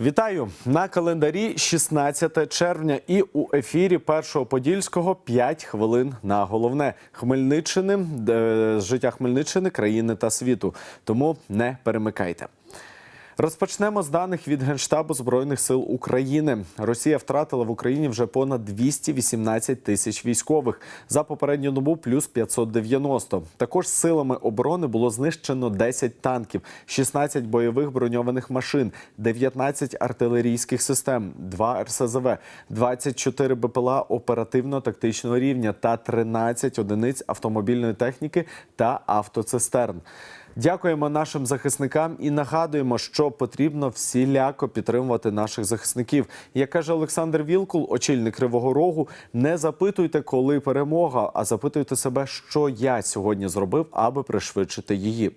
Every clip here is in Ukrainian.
Вітаю на календарі 16 червня. І у ефірі першого подільського 5 хвилин на головне Хмельниччини е, життя Хмельниччини, країни та світу. Тому не перемикайте. Розпочнемо з даних від Генштабу Збройних сил України. Росія втратила в Україні вже понад 218 тисяч військових. За попередню добу плюс 590. Також силами оборони було знищено 10 танків, 16 бойових броньованих машин, 19 артилерійських систем, 2 РСЗВ, 24 БПЛА оперативно-тактичного рівня та 13 одиниць автомобільної техніки та автоцистерн. Дякуємо нашим захисникам і нагадуємо, що потрібно всіляко підтримувати наших захисників. Як каже Олександр Вілкул, очільник Кривого Рогу, не запитуйте, коли перемога, а запитуйте себе, що я сьогодні зробив, аби пришвидшити її.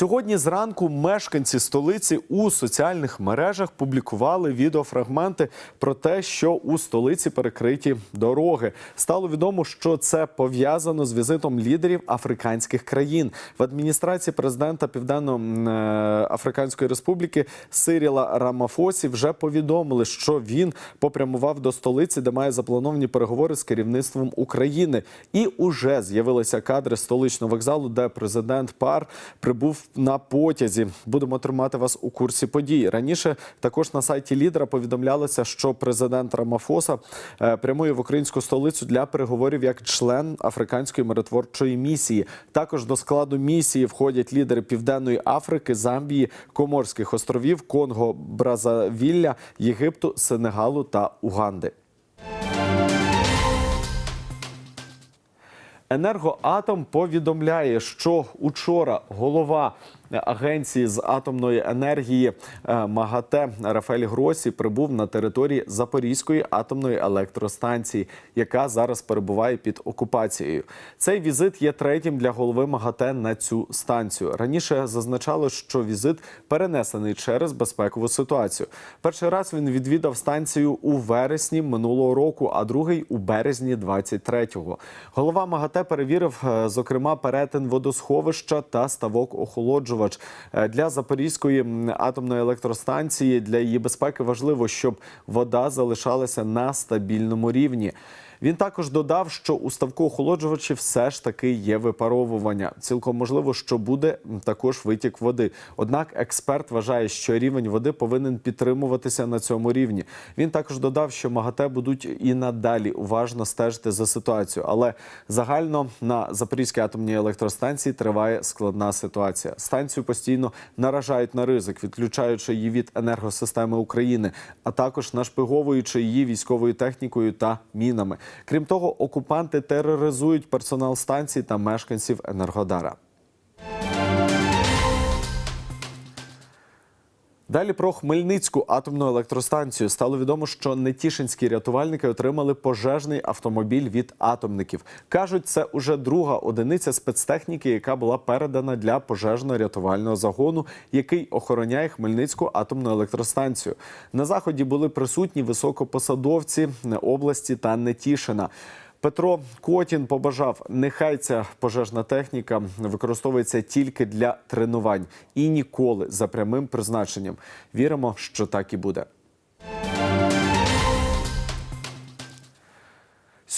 Сьогодні зранку мешканці столиці у соціальних мережах публікували відеофрагменти про те, що у столиці перекриті дороги. Стало відомо, що це пов'язано з візитом лідерів африканських країн в адміністрації президента Південно-Африканської Республіки Сиріла Рамафосі. Вже повідомили, що він попрямував до столиці, де має заплановані переговори з керівництвом України. І уже з'явилися кадри столичного вокзалу, де президент пар прибув на потязі. Будемо тримати вас у курсі подій. Раніше також на сайті лідера повідомлялося, що президент Рамафоса е, прямує в українську столицю для переговорів як член африканської миротворчої місії. Також до складу місії входять лідери Південної Африки, Замбії, Коморських островів, Конго, Бразавілля, Єгипту, Сенегалу та Уганди. Енергоатом повідомляє, що учора голова агенції з атомної енергії е, МАГАТЕ Рафаель Гросі прибув на території Запорізької атомної електростанції, яка зараз перебуває під окупацією. Цей візит є третім для голови МАГАТЕ на цю станцію. Раніше зазначало, що візит перенесений через безпекову ситуацію. Перший раз він відвідав станцію у вересні минулого року, а другий у березні 23-го. Голова МАГАТЕ перевірив, е, зокрема, перетин водосховища та ставок охолоджувача Е, для Запорізької атомної електростанції для її безпеки важливо, щоб вода залишалася на стабільному рівні. Він також додав, що у ставку охолоджувачі все ж таки є випаровування. Цілком можливо, що буде також витік води. Однак експерт вважає, що рівень води повинен підтримуватися на цьому рівні. Він також додав, що МАГАТЕ будуть і надалі уважно стежити за ситуацією. Але загально на Запорізькій атомній електростанції триває складна ситуація. Станцію постійно наражають на ризик, відключаючи її від енергосистеми України, а також нашпиговуючи її військовою технікою та мінами. Крім того, окупанти тероризують персонал станції та мешканців Енергодара. Далі про Хмельницьку атомну електростанцію стало відомо, що нетішинські рятувальники отримали пожежний автомобіль від атомників. кажуть, це уже друга одиниця спецтехніки, яка була передана для пожежно-рятувального загону, який охороняє Хмельницьку атомну електростанцію. На заході були присутні високопосадовці області та Нетішина. Петро Котін побажав, нехай ця пожежна техніка використовується тільки для тренувань і ніколи за прямим призначенням. Віримо, що так і буде.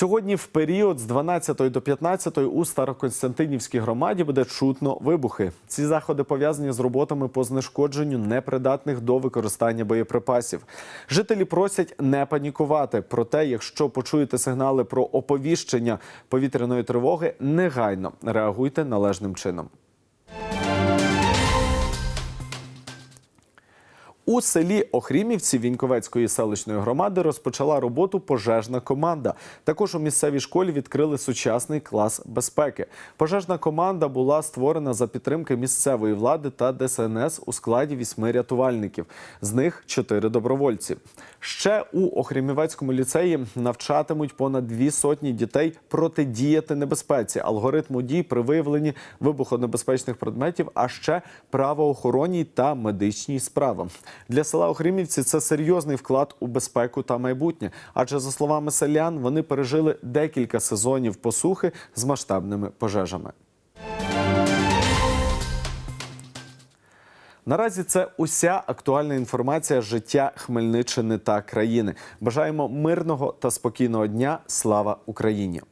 Сьогодні в період з 12 до 15 у Староконстантинівській громаді буде чутно вибухи. Ці заходи пов'язані з роботами по знешкодженню непридатних до використання боєприпасів. Жителі просять не панікувати. Проте, якщо почуєте сигнали про оповіщення повітряної тривоги, негайно реагуйте належним чином. У селі Охрімівці Віньковецької селищної громади розпочала роботу пожежна команда. Також у місцевій школі відкрили сучасний клас безпеки. Пожежна команда була створена за підтримки місцевої влади та ДСНС у складі вісьми рятувальників. З них чотири добровольці. Ще у Охрімівецькому ліцеї навчатимуть понад дві сотні дітей протидіяти небезпеці, алгоритму дій при виявленні вибухонебезпечних предметів, а ще правоохоронній та медичній справам. Для села Охрімівці це серйозний вклад у безпеку та майбутнє. Адже за словами селян, вони пережили декілька сезонів посухи з масштабними пожежами. Наразі це уся актуальна інформація життя Хмельниччини та країни. Бажаємо мирного та спокійного дня. Слава Україні!